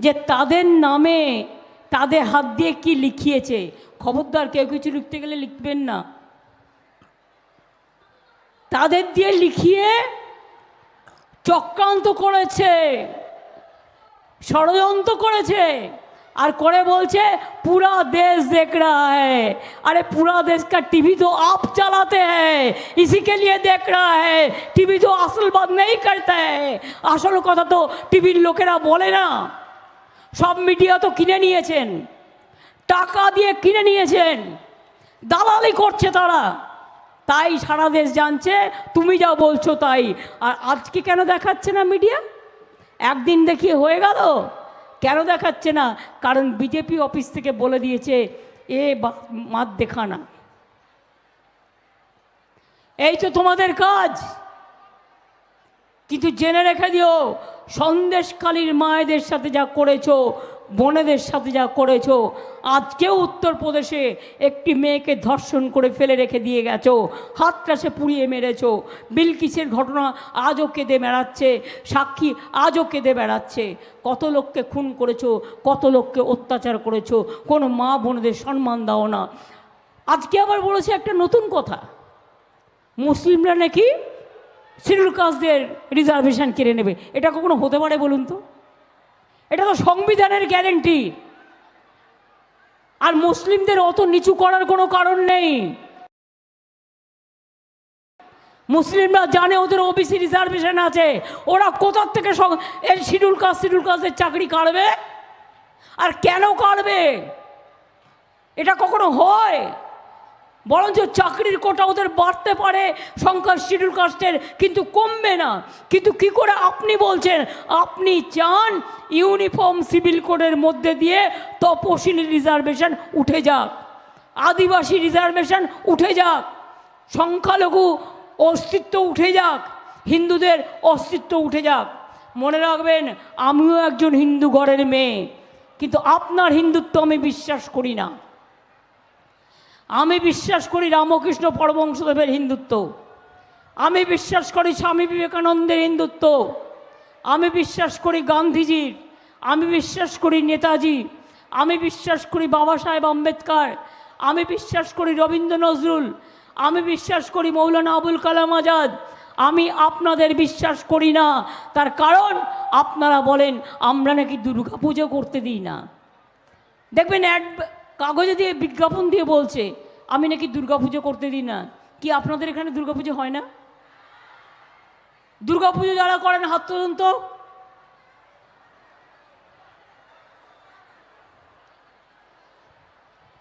যে তাদের নামে তাদের হাত দিয়ে কি লিখিয়েছে? খবরদার কেউ কিছু লিখতে গেলে লিখবেন না। তাদের দিয়ে লিখিয়ে চক্রান্ত করেছে, ষড়যন্ত্র করেছে, আর করে বলছে, পুরা দেশ দেখ রা হ্যাঁ আরে পুরা দেশ কা টিভি তো আপ চালাতে হ্যাঁ ইসি কে লিয়ে দেখ রা হ্যাঁ টিভি তো আসল বাদ নেই করতে হ্যাঁ আসল কথা তো টিভির লোকেরা বলে না। সব মিডিয়া তো কিনে নিয়েছেন। টাকা দিয়ে কিনে নিয়েছেন। দালালি করছে তারা। তাই সারা দেশ জানছে, তুমি যা বলছো তাই। আর আজকে কেন দেখাচ্ছে না মিডিয়া? একদিন দেখিয়ে হয়ে গেল। কেন দেখাচ্ছে না? কারণ বিজেপি অফিস থেকে বলে দিয়েছে, এ মাত দেখানা এই তো তোমাদের কাজ। কিন্তু জেনে রেখে দিও সন্দেশকালীর মায়েদের সাথে যা করেছ, বোনেদের সাথে যা করেছ, আজকেও উত্তরপ্রদেশে একটি মেয়েকে ধর্ষণ করে ফেলে রেখে দিয়ে গেছো হাতটা সে পুড়িয়ে মেরেছো, বিলকিসের ঘটনা আজও কেঁদে বেড়াচ্ছে, সাক্ষী আজও কেঁদে বেড়াচ্ছে, কত লোককে খুন করেছ, কত লোককে অত্যাচার করেছ, কোনো মা বোনেদের সম্মান দাও না। আজকে আবার বলেছে একটা নতুন কথা, মুসলিমরা নাকি শিডিউল কাস্টদের রিজার্ভেশন কেড়ে নেবে। এটা কখনো হতে পারে বলুন তো? এটা তো সংবিধানের গ্যারেন্টি আর মুসলিমদের অত নিচু করার কোনো কারণ নেই। মুসলিমরা জানে ওদের ওবিসি রিজার্ভেশন আছে। ওরা কোথার থেকে এই শিডিউল কাস্ট শিডিউল কাস্টের চাকরি কাটবে? আর কেন কাটবে? এটা কখনো হয়? বরঞ্চ চাকরির কোটা ওদের বাড়তে পারে সংখ্যা শিডিউল কাস্টের, কিন্তু কমবে না। কিন্তু কি করে আপনি বলছেন? আপনি চান ইউনিফর্ম সিভিল কোডের মধ্যে দিয়ে তপশিলি রিজার্ভেশন উঠে যাক, আদিবাসী রিজার্ভেশন উঠে যাক, সংখ্যালঘু অস্তিত্ব উঠে যাক, হিন্দুদের অস্তিত্ব উঠে যাক। মনে রাখবেন, আমিও একজন হিন্দু ঘরের মেয়ে, কিন্তু আপনার হিন্দুত্ব আমি বিশ্বাস করি না। আমি বিশ্বাস করি রামকৃষ্ণ পরমংশদেবের হিন্দুত্ব। আমি বিশ্বাস করি স্বামী বিবেকানন্দের হিন্দুত্ব। আমি বিশ্বাস করি গান্ধীজির। আমি বিশ্বাস করি নেতাজি। আমি বিশ্বাস করি বাবা সাহেব আম্বেদকর। আমি বিশ্বাস করি রবীন্দ্র নজরুল। আমি বিশ্বাস করি মৌলানা আবুল কালাম আজাদ। আমি আপনাদের বিশ্বাস করি না। তার কারণ আপনারা বলেন, আমরা নাকি দুর্গা পুজো করতে দিই না। দেখবেন অ্যাড কাগজে দিয়ে বিজ্ঞাপন দিয়ে বলছে, আমি নাকি দুর্গাপুজো করতে দিই না। কি আপনাদের এখানে দুর্গাপুজো হয় না? দুর্গাপুজো যারা করেন, হাত তুলুন তো।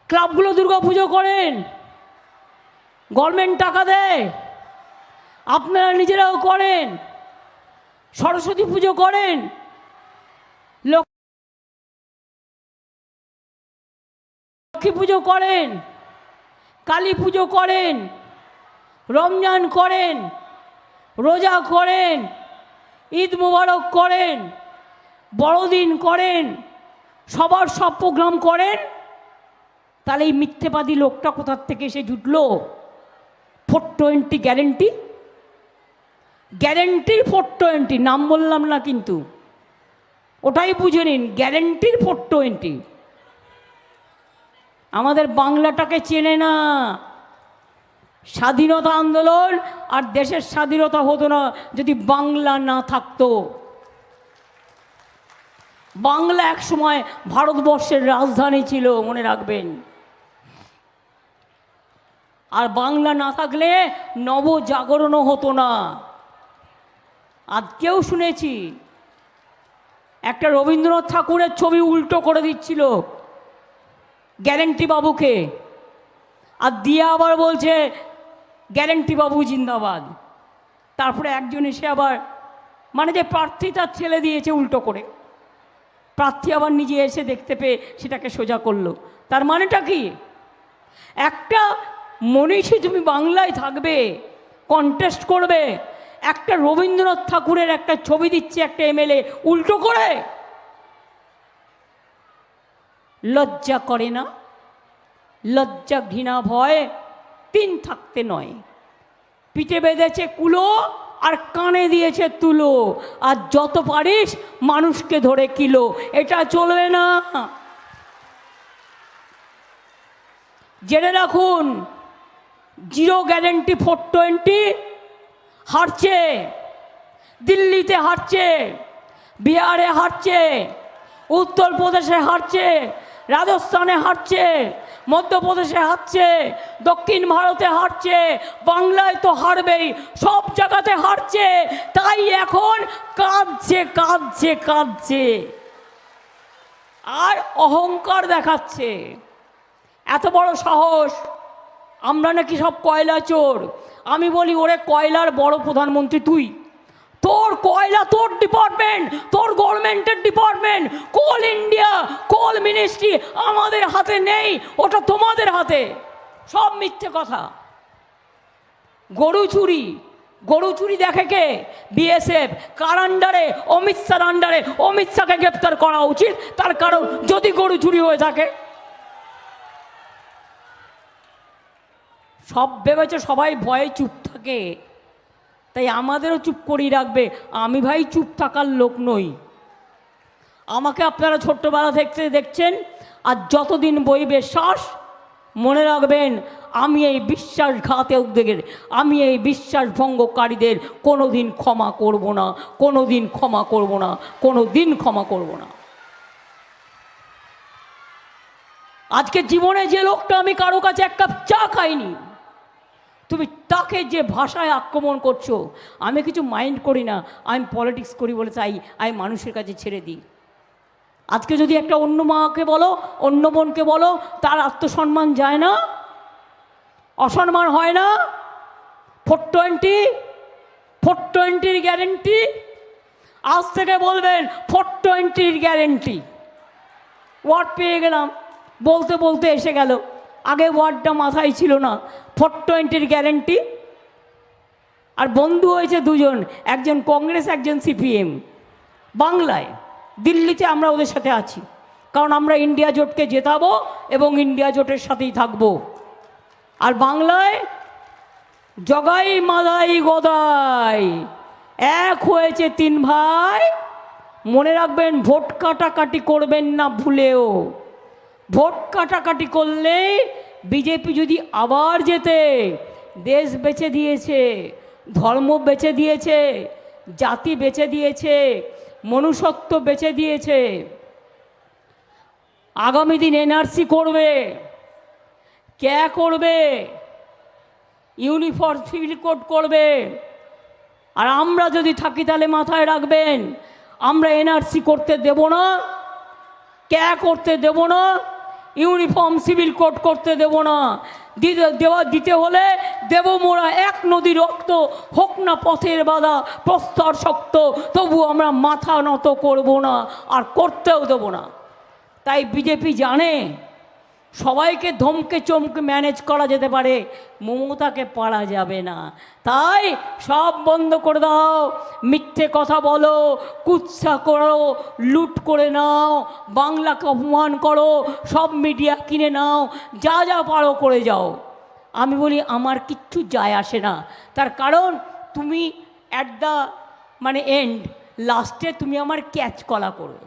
ক্লাবগুলো দুর্গাপুজো করেন। গভর্নমেন্ট টাকা দেয়। আপনারা নিজেরাও করেন। সরস্বতী পুজো করেন। লোক লক্ষ্মী পুজো করেন, কালী পুজো করেন, রমজান করেন, রোজা করেন, ঈদ মুবারক করেন, বড়দিন করেন, সবার সব প্রোগ্রাম করেন, তাহলে এই মিথ্যেবাদী লোকটা কোথার থেকে এসে জুটল? ফোর টোয়েন্টি গ্যারেন্টি গ্যারেন্টির ফোর টোয়েন্টি নাম বললাম না কিন্তু। ওটাই বুঝে নিন গ্যারেন্টির ফোর টোয়েন্টি আমাদের বাংলাটাকে চেনে না। স্বাধীনতা আন্দোলন আর দেশের স্বাধীনতা হতো না যদি বাংলা না থাকতো। বাংলা এক সময় ভারতবর্ষের রাজধানী ছিল, মনে রাখবেন। আর বাংলা না থাকলে নবজাগরণও হতো না। আজকেও শুনেছি, একটা রবীন্দ্রনাথ ঠাকুরের ছবি উল্টো করে দিচ্ছিল। গ্যারেন্টি বাবুকে। আর দিয়ে আবার বলছে, গ্যারেন্টি বাবু জিন্দাবাদ। তারপরে একজন এসে আবার মানে যে প্রার্থী তার ছেলে দিয়েছে উল্টো করে। প্রার্থী আবার নিজে এসে দেখতে পেয়ে সেটাকে সোজা করল। তার মানেটা কি? একটা মনীষী তুমি বাংলায় থাকবে কন্টেস্ট করবে, একটা রবীন্দ্রনাথ ঠাকুরের একটা ছবি দিচ্ছে একটা এমএলএ উল্টো করে। লজ্জা করে না? লজ্জা, ঘৃণা, ভয় তিন থাকতে নয়। পিঠে বেঁধেছে কুলো আর কানে দিয়েছে তুলো। আর যত পারিস মানুষকে ধরে কিলো। এটা চলবে না। জেনে রাখুন, জিরো গ্যারেন্টি ফোর টোয়েন্টি হারছে, দিল্লিতে হারছে, বিহারে হারছে, উত্তরপ্রদেশে হারছে রাজস্থানে হারছে মধ্যপ্রদেশে হারছে দক্ষিণ ভারতে হারছে বাংলায় তো হারবেই, সব জায়গাতে হারছে তাই এখন কাঁদছে কাঁদছে কাঁদছে। আর অহংকার দেখাচ্ছে। এত বড় সাহস, আমরা নাকি সব কয়লা চোর। আমি বলি, ওরে কয়লার বড় প্রধানমন্ত্রী তুই। তোর কয়লা, তোর ডিপার্টমেন্ট তোর গভর্নমেন্টের department Coal India coal ministry আমাদের হাতে নেই, ওটা তোমাদের হাতে। সব মিথ্যে কথা। গরু চুরি গরু চুরি দেখে কে? বিএসএফ কার আন্ডারে অমিত শাহর আন্ডারে অমিত শাহকে গ্রেপ্তার করা উচিত, তার কারণ যদি গরু চুরি হয়ে থাকে। সব ভেবেছে সবাই ভয়ে চুপ থাকে। তাই আমাদেরও চুপ করিয়ে রাখবে। আমি ভাই চুপ থাকার লোক নই। আমাকে আপনারা ছোট্টবেলা থেকে দেখছেন, আর যতদিন বইবে শ্বাস, মনে রাখবেন, আমি এই বিশ্বাসঘাতে উদ্যোগের আমি এই বিশ্বাস ভঙ্গকারীদের কোনো দিন ক্ষমা করব না কোনো দিন ক্ষমা করব না কোনো দিন ক্ষমা করব না। আজকে জীবনে যে লোকটা আমি কারও কাছে এক কাপ চা খাইনি তাকে যে ভাষায় আক্রমণ করছ, আমি কিছু মাইন্ড করি না, আমি পলিটিক্স করি বলে চাই আমি মানুষের কাছে ছেড়ে দিই। আজকে যদি একটা অন্য মাকে বলো, অন্য বোনকে বলো, তার আত্মসম্মান যায় না, অসম্মান হয় না, ফোর টোয়েন্টি, ফোর টোয়েন্টির গ্যারেন্টি, আজ থেকে বলবেন ফোর টোয়েন্টির গ্যারেন্টি। ওয়ার্ড পেয়ে গেলাম, বলতে বলতে এসে গেল। আগে ওয়ার্ডটা মাথায় ছিল না। ফোর টোয়েন্টির গ্যারেন্টি আর বন্ধু হয়েছে দুজন, একজন কংগ্রেস, একজন সিপিএম। বাংলায়, দিল্লিতে আমরা ওদের সাথে আছি। কারণ আমরা ইন্ডিয়া জোটকে জেতাবো এবং ইন্ডিয়া জোটের সাথেই থাকব। আর বাংলায়, জগাই মাদাই গদাই। এক হয়েছে তিন ভাই। মনে রাখবেন, ভোট কাটাকাটি করবেন না ভুলেও। ভোট কাটাকাটি করলেই বিজেপি যদি আবার যেতে দেশ বেচে দিয়েছে, ধর্ম বেচে দিয়েছে, জাতি বেচে দিয়েছে, মনুষ্যত্ব বেচে দিয়েছে, আগামী দিন এনআরসি করবে, ক্যা করবে, ইউনিফর্ম সিভিল কোড করবে, আর আমরা যদি থাকি তাহলে মাথায় রাখবেন, আমরা এনআরসি করতে দেব না, ক্যা করতে দেব না ইউনিফর্ম সিভিল কোড করতে দেব না। দেওয়া দিতে হলে দেব মোরা এক নদী রক্ত, হোক না পথের বাধা, প্রস্তর শক্ত, তবু আমরা মাথা নত করব না, আর করতেও দেব না। তাই বিজেপি জানে সবাইকে ধমকে চমকে ম্যানেজ করা যেতে পারে, মমতাকে পারা যাবে না। তাই সব বন্ধ করে দাও, মিথ্যে কথা বলো, কুৎসা করো, লুট করে নাও, বাংলাকে অপমান করো, সব মিডিয়া কিনে নাও, যা যা পারো করে যাও। আমি বলি, আমার কিচ্ছু যায় আসে না। তার কারণ, তুমি অ্যাট দ্য মানে এন্ড লাস্টে তুমি আমার ক্যাচ কলা করবে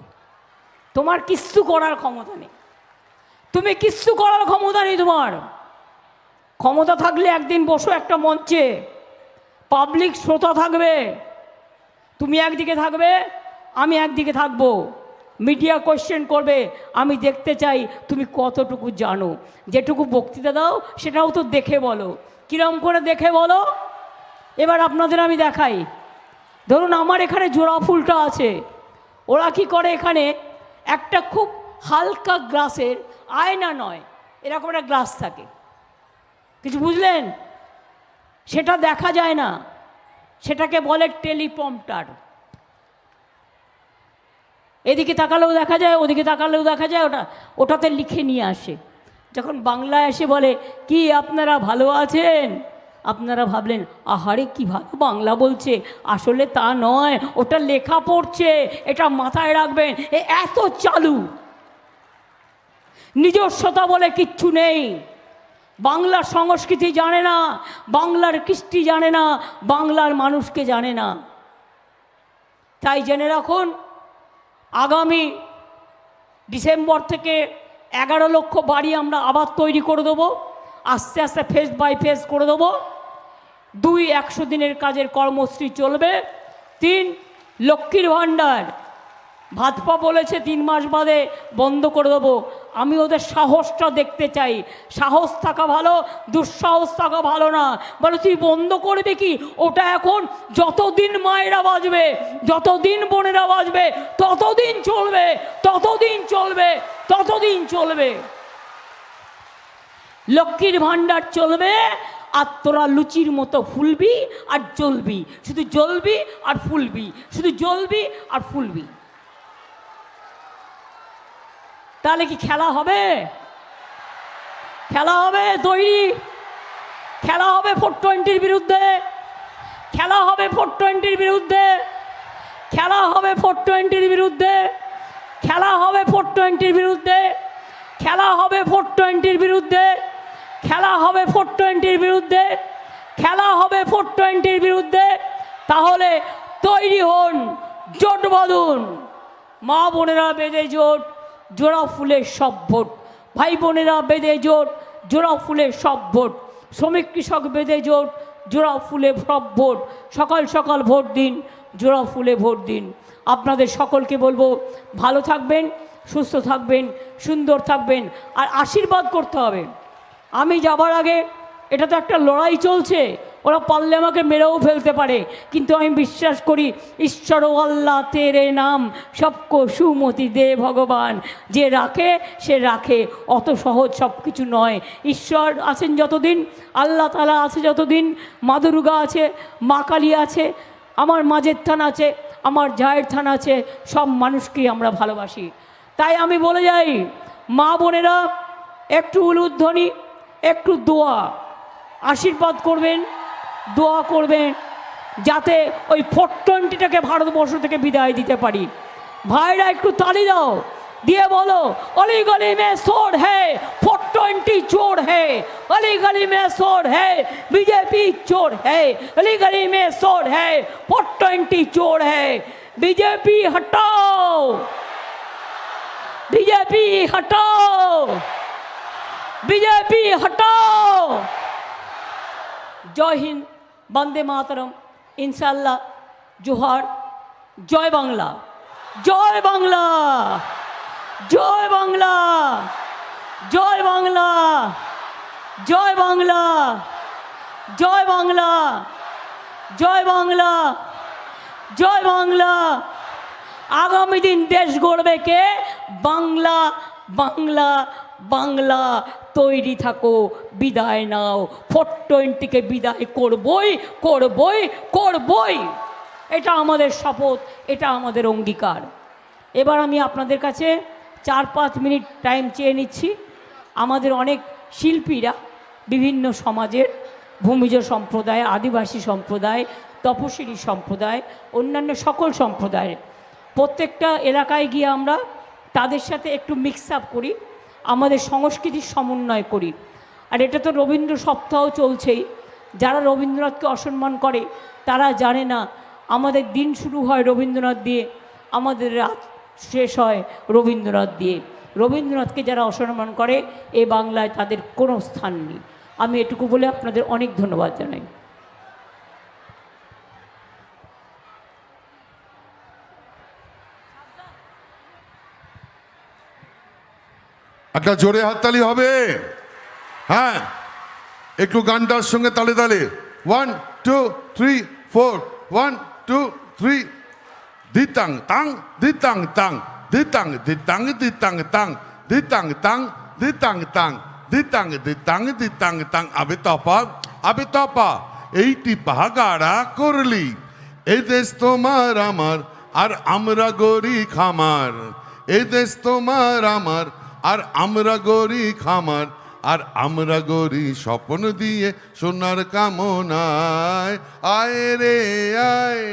তোমার কিচ্ছু করার ক্ষমতা নেই। তুমি কিচ্ছু করার ক্ষমতা নেই তোমার। ক্ষমতা থাকলে একদিন বসো একটা মঞ্চে। পাবলিক শ্রোতা থাকবে। তুমি একদিকে থাকবে, আমি একদিকে থাকব। মিডিয়া কোয়েশ্চেন করবে, আমি দেখতে চাই তুমি কতটুকু জানো। যেটুকু বক্তৃতা দাও, সেটাও তো দেখে বলো। কিরম করে দেখে বলো? এবার আপনাদের আমি দেখাই। ধরুন আমার এখানে জোড়া ফুলটা আছে। ওরা কি করে এখানে? একটা খুব হালকা গ্লাসের আয়না নয়, এরকম একটা গ্লাস থাকে। কিছু বুঝলেন? সেটা দেখা যায় না। সেটাকে বলে টেলিপম্পটার। এদিকে তাকালেও দেখা যায়, ওদিকে তাকালেও দেখা যায়, ওটা ওটাতে লিখে নিয়ে আসে। যখন বাংলায় এসে বলে, কি আপনারা ভালো আছেন? আপনারা ভাবলেন, আহারে, কি ভালো বাংলা বলছে। আসলে তা নয়, ওটা লেখা পড়ছে, এটা মাথায় রাখবেন, এ এত চালু। নিজস্বতা বলে কিচ্ছু নেই। বাংলার সংস্কৃতি জানে না, বাংলার কৃষ্টি জানে না, বাংলার মানুষকে জানে না। তাই জেনে রাখুন, আগামী ডিসেম্বর থেকে এগারো লক্ষ বাড়ি আমরা আবার তৈরি করে দেবো, আস্তে আস্তে ফেস বাই ফেস করে দেবো। দুই একশো দিনের কাজের কর্মশ্রী চলবে। তিন, লক্ষ্মীর ভাণ্ডার। ভাতপা বলেছে, তিন মাস বাদে বন্ধ করে দেবো। আমি ওদের সাহসটা দেখতে চাই। সাহস থাকা ভালো, দুঃসাহস থাকা ভালো না। বলে, তুই বন্ধ করবে কি? ওটা এখন যতদিন মায়েরা বাজবে যতদিন বোনেরা বাজবে ততদিন চলবে ততদিন চলবে ততদিন চলবে। লক্ষ্মীর ভাণ্ডার চলবে, আর তোরা লুচির মতো ফুলবি আর জ্বলবি। শুধু জ্বলবি আর ফুলবি, শুধু জ্বলবি আর ফুলবি। তাহলে কি খেলা হবে? খেলা হবে তৈরি। খেলা হবে ফোর টোয়েন্টির বিরুদ্ধে। খেলা হবে ফোর টোয়েন্টির বিরুদ্ধে। খেলা হবে ফোর টোয়েন্টির বিরুদ্ধে। খেলা হবে ফোর টোয়েন্টির বিরুদ্ধে। খেলা হবে ফোর টোয়েন্টির বিরুদ্ধে। খেলা হবে ফোর টোয়েন্টির বিরুদ্ধে। খেলা হবে ফোর টোয়েন্টির বিরুদ্ধে। তাহলে তৈরি হন জোট বাঁধুন। মা বোনেরা বেঁধে জোট। জোড়া ফুলের সব ভোট। ভাই বোনেরা, বেঁধে জোট, জোড়া ফুলের সব ভোট। শ্রমিক কৃষক, বেঁধে জোট, জোড়া ফুলে সব ভোট। সকাল সকাল ভোট দিন, জোড়া ফুলে ভোট দিন। আপনাদের সকলকে বলব, ভালো থাকবেন, সুস্থ থাকবেন, সুন্দর থাকবেন, আর আশীর্বাদ করতে হবে। আমি যাবার আগে, এটা তো একটা লড়াই চলছে ওরা পারলে আমাকে মেরেও ফেলতে পারে। কিন্তু আমি বিশ্বাস করি ঈশ্বর ও আল্লাহ তেরে নাম। সবকো সুমতি দে ভগবান। যে রাখে, সে রাখে। অত সহজ সব কিছু নয়। ঈশ্বর আছেন যতদিন, আল্লাহ তালা আছে যতদিন, মা দুর্গা আছে, মা কালী আছে, আমার মাঝের থান আছে, আমার জায়ের থান আছে, সব মানুষকেই আমরা ভালোবাসি। তাই আমি বলে যাই, মা বোনেরা, একটু উলুধ্বনি, একটু দোয়া, আশীর্বাদ করবেন। दुआ करबें जाते वही फोर टोटी टे भारतवर्ष के विदाय दीते भाई एक दाओ दिए बोलो अली गली में सोर है फोर टोटी चोर है अली गली में सोर है बीजेपी चोर है अली गली में सोर है फोर टोटी चोर है बीजेपी हटाओ बीजेपी हटाओ बीजेपी हटाओ जय हिंद বন্দে মাতরম। ইনশাল্লাহ জোহার। জয় বাংলা। জয় বাংলা। জয় বাংলা। জয় বাংলা। জয় বাংলা। জয় বাংলা। জয় বাংলা। জয় বাংলা। আগামী দিন দেশ গড়বে কে? বাংলা বাংলা বাংলা। তৈরি থাকো, বিদায় নাও। ফোর টোয়েন্টিকে বিদায় করবই করবই করবই। এটা আমাদের শপথ, এটা আমাদের অঙ্গীকার। এবার আমি আপনাদের কাছে চার পাঁচ মিনিট টাইম চেয়ে নিচ্ছি। আমাদের অনেক শিল্পীরা বিভিন্ন সমাজের, ভূমিজ সম্প্রদায়, আদিবাসী সম্প্রদায়, তপশিলি সম্প্রদায়, অন্যান্য সকল সম্প্রদায়ের। প্রত্যেকটা এলাকায় গিয়ে আমরা তাদের সাথে একটু মিক্স আপ করি। আমাদের সংস্কৃতির সমন্বয় করি। আর এটা তো রবীন্দ্র সপ্তাহ চলছেই। যারা রবীন্দ্রনাথকে অসম্মান করে, তারা জানে না আমাদের দিন শুরু হয় রবীন্দ্রনাথ দিয়ে, আমাদের রাত শেষ হয় রবীন্দ্রনাথ দিয়ে। রবীন্দ্রনাথকে যারা অসম্মান করে, এ বাংলায় তাদের কোনো স্থান নেই। আমি এটুকু বলে আপনাদের অনেক ধন্যবাদ জানাই। একটা জোরে হাততালি হবে। হ্যাঁ একটু গানটার সঙ্গে তালে তালে। One two three four one two three দিতাং তাং দিতাং তাং। দিতাং দিতাং দিতাং তাং। দিতাং তাং দিতাং তাং। দিতাং দিতাং দিতাং তাং। আবে তপা আবে তপা, এইটি পাহাগাড়া করলি। এই দেশ তোমার আমার, আর আমরা গরি খামার এই দেশ তোমার আমার আর আমরা গরি খামার আর আমরা গরি স্বপ্ন দিয়ে সোনার কামনায়। আয় রে আয়,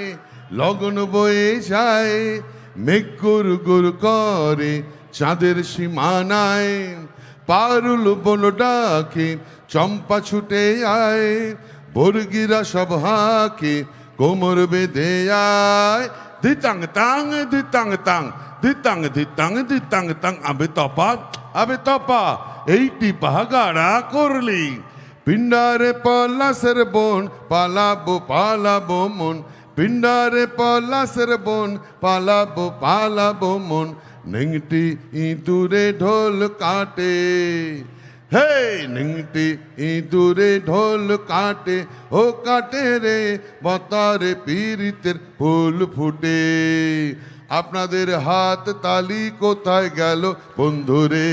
লগন বয়ে যায়, মেঘ গুর করে চাঁদের সীমানায়। পারুল বন ডাকে, চম্পা ছুটে আয়, বর্গিরা সব হাকে কোমর বেঁধে আয়। দিতাং তাং দিতাং তাং দিতাং দিতাং দিতাং তাং আবে তপা আবে তপা এইটি পাহাগাড়া করলি পিণ্ডারে পলাশের বোন পালাবো পালাবো মন পিণ্ডারে পলাশের বোন পালাবো পালাবো মন নেংটি ইঁদুরে ঢোল কাটে হে নিংটি ইঁদুরে ঢোল কাটে ও কাটে রে বতারে পীড়িতের ফুল ফুটে আপনাদের হাত তালি কোথায় গেল? বন্ধুরে,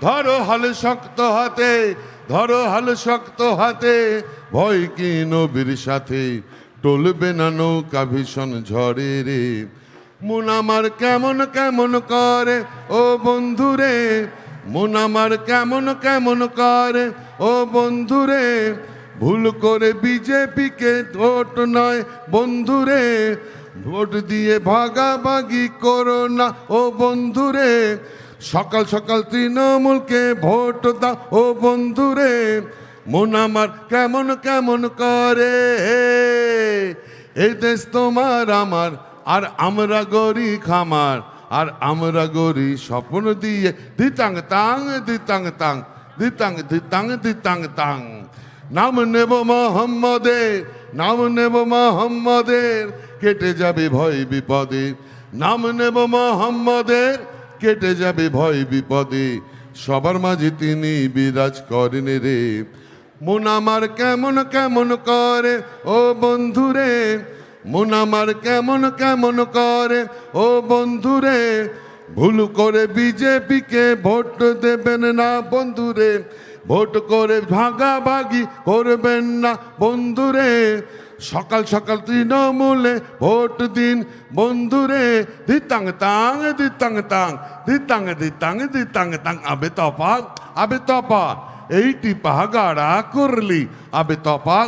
ধরো হাল শক্ত হাতে, ধরো হাল শক্ত হাতে। ভয় কি নবীর সাথে? টলবে না নৌকা ভীষণ ঝড়ে রে। মন আমার কেমন কেমন করে? ও বন্ধুরে, মন আমার কেমন কেমন করে? ও বন্ধুরে, ভুল করে বিজেপিকে ভোট নয়। বন্ধুরে ভোট দিয়ে ভাগাভাগি করো না, ও বন্ধুরে। সকাল সকাল তৃণমূলকে ভোট দাও, ও বন্ধুরে। মন আমার কেমন কেমন করে? এই দেশ তোমার আমার, আর আমরা গরি খামার আর আমরা গরি স্বপ্ন দিয়ে দিতাং তাং দিতাং তাং, দিতাং দিতাং দিতাং তাং। নাম নেব মোহাম্মদের, নাম নেব মোহাম্মদের কেটে যাবে ভয় বিপদে। নাম নেব মোহাম্মদের, কেটে যাবে ভয় বিপদে। সবার মাঝে তিনি বিরাজ করেন রে। মন আমার কেমন কেমন করে, ও বন্ধুরে মন আমার কেমন কেমন করে, ও বন্ধুরে ভুল করে বিজেপিকে ভোট দেবেন না বন্ধুরে ভোট করে ভাগাভাগি করবেন না বন্ধুরে সকাল সকাল তৃণমূলে ভোট দিন। বন্ধুরে দিতাং তাং দিতাং তাং দিতাং দিতাং দিতাং তাং। আবে তপা আবে তপা এইটি পাহাগাড়া করলি, আবে তপা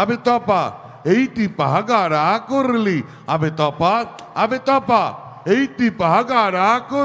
আবে তপা এইটি পাহাগাড়া করলি, আবে তপা আবে তপা এইটি পাহাগাড়া কর